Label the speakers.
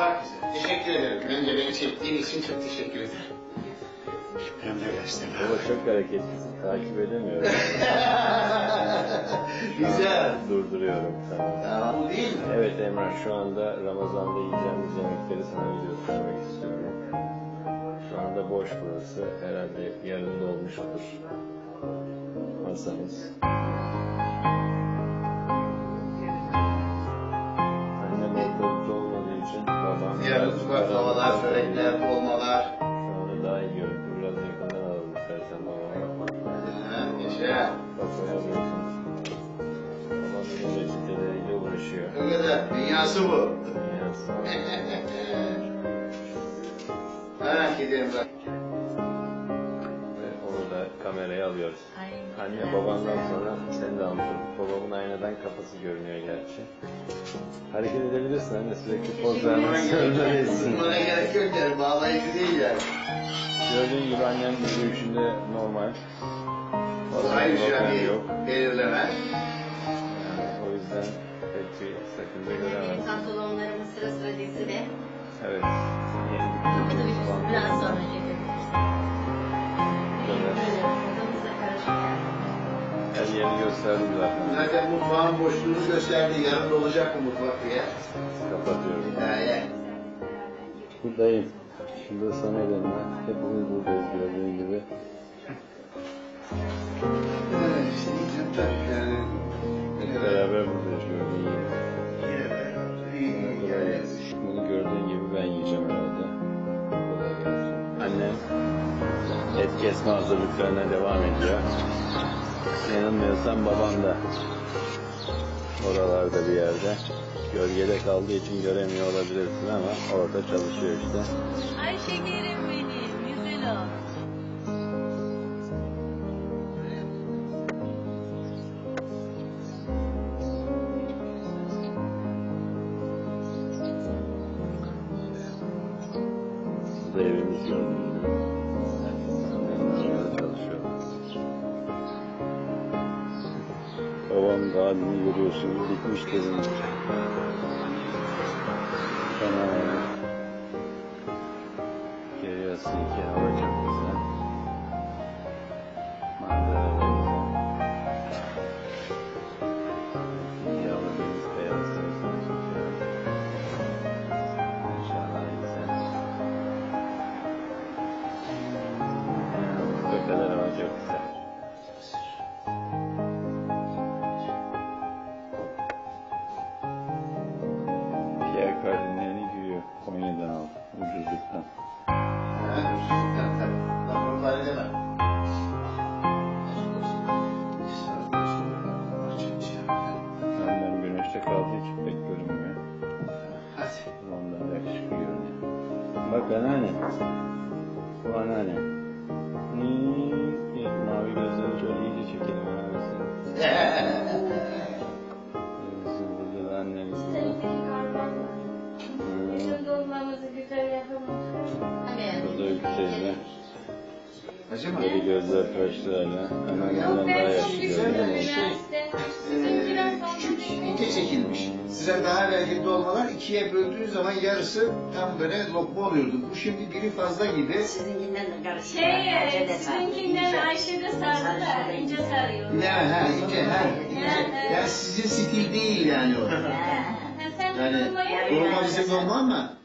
Speaker 1: Bize. Teşekkür ederim. Önce beni çektiğin için çok teşekkür ederim. Emredersin.
Speaker 2: Baba çok hareketlisin. Takip edemiyorum.
Speaker 1: Güzel.
Speaker 2: Durduruyorum. Tamam.
Speaker 1: Tamam bu değil mi?
Speaker 2: Evet Emrah şu anda Ramazan'da yiyeceğimiz yemekleri sana tutmak istiyorum. Şu anda boş burası. Herhalde yarın dolmuştur. Masamız.
Speaker 1: Yarın baklavalar, çörekler, dolmalar.
Speaker 2: Şu anda daha iyi görüntü. Biraz yakından alalım istersen. Bak koyamıyorsun. Babam benim reçeteleriyle uğraşıyor.
Speaker 1: Ne kadar? Dünyası bu.
Speaker 2: Dünyası.
Speaker 1: Merak ediyorum ben.
Speaker 2: Da kameraya alıyoruz.
Speaker 3: Ay.
Speaker 2: Anne babandan sonra sen de almış olduk. Babamın aynadan kafası görünüyor gerçi. Hareket edebilirsin anne sürekli poz vermek zorundayız.
Speaker 1: Bunlara gerek yok yani. Bağlayıcı değil yani.
Speaker 2: Gördüğün gibi annem yürüyüşünde normal.
Speaker 1: Ayrıca
Speaker 2: Problem
Speaker 1: bir
Speaker 2: yok.
Speaker 1: belirleme.
Speaker 2: Yani o yüzden pek bir sakınca göremez.
Speaker 3: Pantolonlarımın sıra sıra
Speaker 2: Her yeri gösterdim zaten.
Speaker 1: Zaten mutfağın boşluğunu gösterdi. Yarın dolacak mı mutfak diye.
Speaker 2: Kapatıyorum.
Speaker 1: Yani.
Speaker 2: Buradayım. Şurada sana elimle. Hepimiz buradayız gördüğün gibi.
Speaker 1: Evet, işte ilk yani.
Speaker 2: Hep beraber buradayız gördüğün gibi.
Speaker 1: Yine de iyi yani.
Speaker 2: Bunu gördüğün gibi ben yiyeceğim herhalde. Kolay gelsin. Annem et kesme hazırlıklarına devam ediyor. Yanılmıyorsam babam da oralarda bir yerde. Gölgede kaldığı için göremiyor olabilirsin ama orada çalışıyor işte.
Speaker 3: Ay şekerim benim, güzel ol.
Speaker 2: Evimiz gördüğün Babam da halini görüyorsunuz bitmiş dedim. Tamam. Geliyorsun ki hava Ucuzluktan.
Speaker 1: Tamam, bari deme.
Speaker 2: Annem güneşte kaldığı için pek görünmüyor.
Speaker 1: Hadi.
Speaker 2: Ondan yakışıklı görünüyor. Bak anneanne. Bu anneanne. Hmm, mavi gözlerini şöyle iyice çekelim anneannesini. Teyze.
Speaker 1: Mı?
Speaker 2: Böyle gözler kaşlarla.
Speaker 4: Yok
Speaker 2: Anneannemden daha
Speaker 4: ben çok
Speaker 2: yaşlı
Speaker 4: falan
Speaker 1: küçük çekilmiş. Size daha evvelki dolmalar ikiye böldüğünüz zaman yarısı tam böyle lokma oluyordu. Bu şimdi biri fazla gibi.
Speaker 3: Sizinkinden de karışık.
Speaker 4: Şey, sizinkinden Ayşe'de sardı da ince sarıyor.
Speaker 1: Ne ha ince ha. Yani sizin stil değil yani o. Yani dolma bizim dolma ama